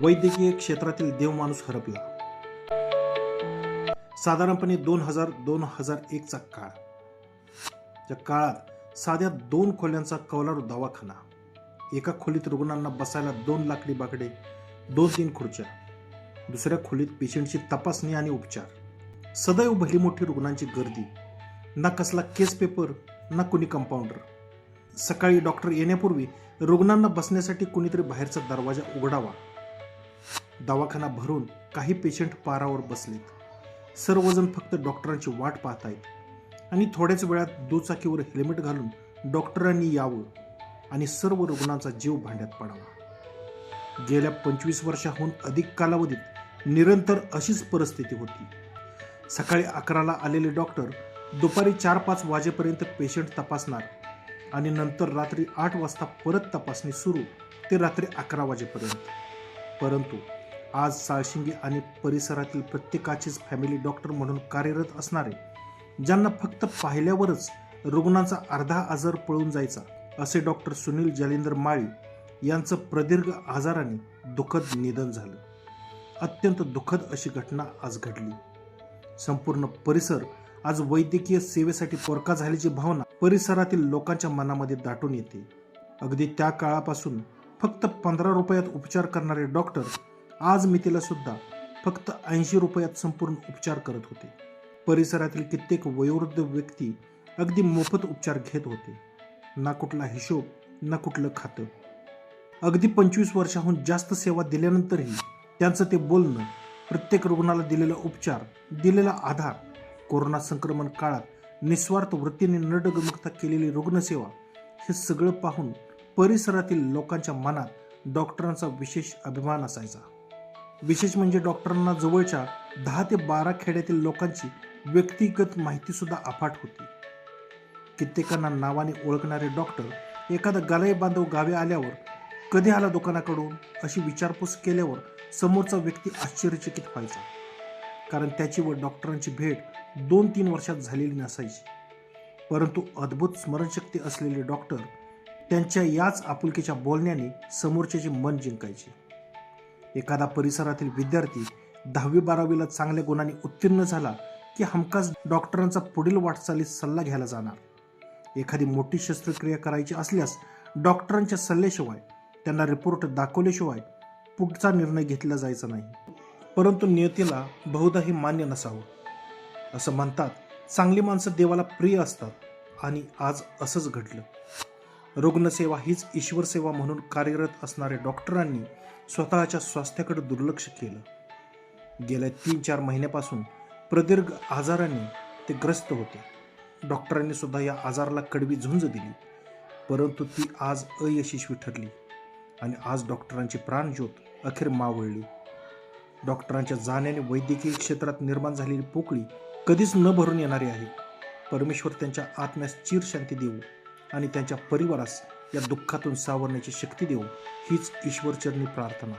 वैद्यकीय क्षेत्रातील देवमाणूस हरपला. साधारणपणे दोन हजार दोन हजार एकचा काळ. त्या काळात साध्या दोन खोल्यांचा कौलारू दवाखाना. एका खोलीत रुग्णांना बसायला दोन लाकडी बाकडे दोन तीन खुर्च्या. दुसऱ्या खोलीत पेशंटची तपासणी आणि उपचार. सदैव भली मोठी रुग्णांची गर्दी. ना कसला केस पेपर ना कुणी कंपाऊंडर. सकाळी डॉक्टर येण्यापूर्वी रुग्णांना बसण्यासाठी कुणीतरी बाहेरचा दरवाजा उघडावा. दवाखाना भरून काही पेशंट पारावर बसलेत. सर्वजण फक्त डॉक्टरांची वाट पाहतायत. आणि थोड्याच वेळात दुचाकीवर हेल्मेट घालून डॉक्टरांनी यावं आणि सर्व रुग्णांचा जीव भांड्यात पडावा. गेल्या पंचवीस वर्षाहून अधिक कालावधीत निरंतर अशीच परिस्थिती होती. सकाळी अकराला आलेले डॉक्टर दुपारी चार पाच वाजेपर्यंत पेशंट तपासणार आणि नंतर रात्री आठ वाजता परत तपासणी सुरू ते रात्री अकरा वाजेपर्यंत. परंतु आज साळशिंगे आणि परिसरातील प्रत्येकाचीच फॅमिली डॉक्टर म्हणून कार्यरत असणारे ज्यांना फक्त पाहिल्यावरच रुग्णांचा अर्धा आजार पळून जायचा असे डॉक्टर सुनील जालिंदर माळी यांचं प्रदीर्घ आजाराने दुःखद निधन झालं. अत्यंत दुःखद अशी घटना आज घडली. संपूर्ण परिसर आज वैद्यकीय सेवेसाठी पोरका झाल्याची भावना परिसरातील लोकांच्या मनामध्ये दाटून येते. अगदी त्या काळापासून फक्त पंधरा रुपयात उपचार करणारे डॉक्टर आज मितीला सुद्धा फक्त ऐंशी रुपयात संपूर्ण उपचार करत होते. परिसरातील कित्येक वयोवृद्ध व्यक्ती अगदी मोफत उपचार घेत होते. ना कुठला हिशोब ना कुठलं खातं. अगदी पंचवीस वर्षाहून जास्त सेवा दिल्यानंतरही त्यांचं ते बोलणं प्रत्येक रुग्णाला दिलेला उपचार दिलेला आधार कोरोना संक्रमण काळात निस्वार्थ वृत्तीने न डगमगता केलेली रुग्णसेवा हे सगळं पाहून परिसरातील लोकांच्या मनात डॉक्टरांचा विशेष अभिमान असायचा. विशेष म्हणजे डॉक्टरांना जवळच्या दहा ते बारा खेड्यातील लोकांची व्यक्तिगत माहितीसुद्धा अफाट होती. कित्येकांना नावाने ओळखणारे डॉक्टर एखादा गालय बांधव गावे आल्यावर कधी आला दुकानाकडून अशी विचारपूस केल्यावर समोरचा व्यक्ती आश्चर्यचकित व्हायचा. कारण त्याची व डॉक्टरांची भेट दोन तीन वर्षात झालेली नसायची. परंतु अद्भुत स्मरणशक्ती असलेले डॉक्टर त्यांच्या याच आपुलकीच्या बोलण्याने समोरच्याचे मन जिंकायचे. एखादा परिसरातील विद्यार्थी दहावी बारावीला चांगल्या गुणांनी उत्तीर्ण झाला की हमखास डॉक्टरांचा पुढील वाटचालीत सल्ला घ्यायला जाणार. एखादी मोठी शस्त्रक्रिया करायची असल्यास डॉक्टरांच्या सल्ल्याशिवाय त्यांना रिपोर्ट दाखवल्याशिवाय पुढचा निर्णय घेतला जायचा नाही. परंतु नियतीला बहुधा हे मान्य नसावं. असं म्हणतात चांगली माणसं देवाला प्रिय असतात आणि आज असंच घडलं. रुग्णसेवा हीच ईश्वर सेवा म्हणून कार्यरत असणाऱ्या डॉक्टरांनी स्वतःच्या स्वास्थ्याकडे दुर्लक्ष केलं. गेल्या तीन चार महिन्यापासून प्रदीर्घ आजाराने ते ग्रस्त होते. डॉक्टरांनी सुद्धा या आजाराला कडवी झुंज दिली. परंतु ती आज अयशस्वी ठरली आणि आज डॉक्टरांची प्राणज्योत अखेर मावळली. डॉक्टरांच्या जाण्याने वैद्यकीय क्षेत्रात निर्माण झालेली पोकळी कधीच न भरून येणारी आहे. परमेश्वर त्यांच्या आत्म्यास चीर शांती देऊ आणि त्यांच्या परिवारास या दुःखातून सावरण्याची शक्ती देऊ हीच ईश्वरचरणी प्रार्थना.